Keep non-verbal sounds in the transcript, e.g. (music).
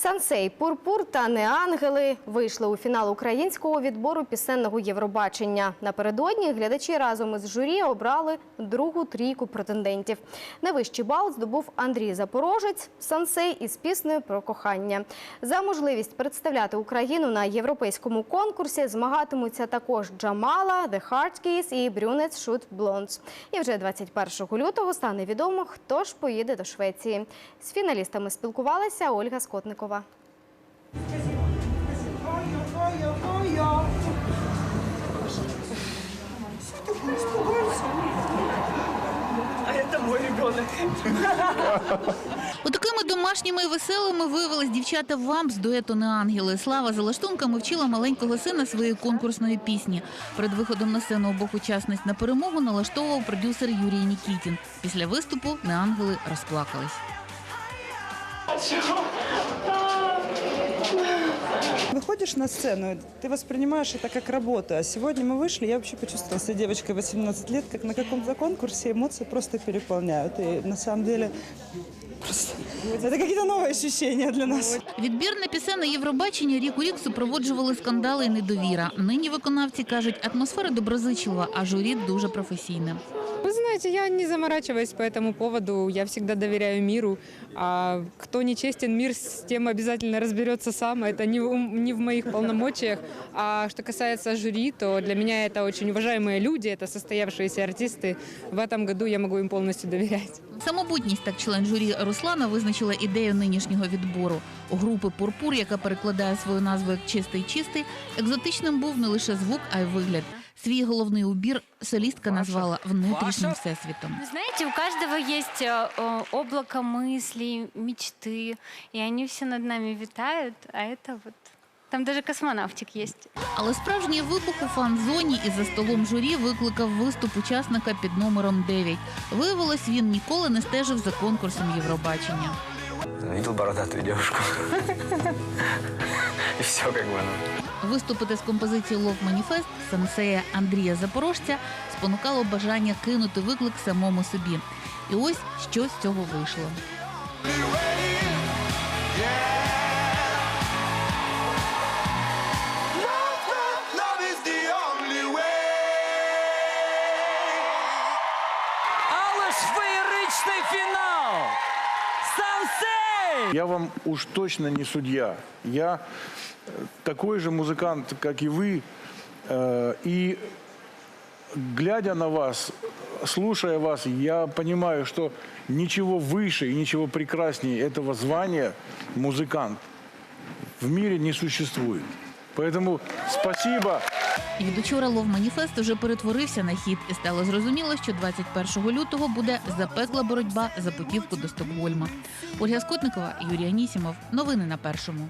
Сансей, Пурпур та Неангели вийшли у фінал українського відбору пісенного Євробачення. Напередодні глядачі разом із журі обрали другу трійку претендентів. Найвищий бал здобув Андрій Запорожець Сансей із піснею про кохання. За можливість представляти Україну на європейському конкурсі змагатимуться також Джамала, The Heart Keys і Brunets Shoot Blondes. І вже 21 лютого стане відомо, хто ж поїде до Швеції. З фіналістами спілкувалася Ольга Скотникова. Ой, ой, ой, ой. Что ты испугался? А это мой ребенок. (laughs) Отакими домашніми і веселими виявились дівчата вам з дуету «Неангели». Слава за лаштунками вчила маленького сина своєї конкурсної пісні. Перед виходом на сцену обох учасниць на перемогу налаштовував продюсер Юрій Нікітін. Після виступу «Неангели» розплакались Выходишь на сцену, ты воспринимаешь это как работу. А сегодня мы вышли, я вообще почувствовала себя девочкой 18 лет, как на каком-то конкурсе эмоции просто переполняют. И на самом деле просто это какие-то новые ощущения для нас. Відбір на пісенне Євробачення рік у рік супроводжували скандали і недовіра. Нині виконавці кажуть, атмосфера доброзичлива, а журі дуже професійне. Вы знаете, я не заморачиваюсь по этому поводу. Я всегда доверяю миру. А кто нечестен, мир с тем обязательно разберется сам. Это не в, не в моих полномочиях. А что касается жюри, то для меня это очень уважаемые люди, это состоявшиеся артисты. В этом году я могу им полностью доверять. Самобутність так член журі Руслана визначила ідею нинішнього відбору. У групи Пурпур, яка перекладає свою назву як чистий чистий, екзотичним був не лише звук, а й вигляд. Свій головний убір солістка назвала внутрішнім всесвітом. Вы знаете, у каждого есть э, э, облако мыслей, мечты, и они все над нами витают, а это вот... Там даже космонавтик есть. Але справжній вибух у фан-зоні і за столом журі викликав виступ учасника під номером 9. Виявилось, він ніколи не стежив за конкурсом Євробачення. Видел бородатую девушку. И все как бы, ну. Виступити з композиції Лов Маніфест сенсея Андрія Запорожця спонукало бажання кинути виклик самому собі. І ось що з цього вийшло. Love. Але ж феєричний фінал! Сансей! Я вам уж точно не судья. Я такой же музыкант, как и вы. Э, И глядя на вас, слушая вас, я понимаю, что ничего выше и ничего прекраснее этого звания музыкант в мире не существует. Поэтому спасибо. І від учора Лов Маніфест уже перетворився на хід, і стало зрозуміло, що 21 лютого буде запекла боротьба за путівку до Стокгольма. Ольга Скотникова, Юрій Анісімов. Новини на першому.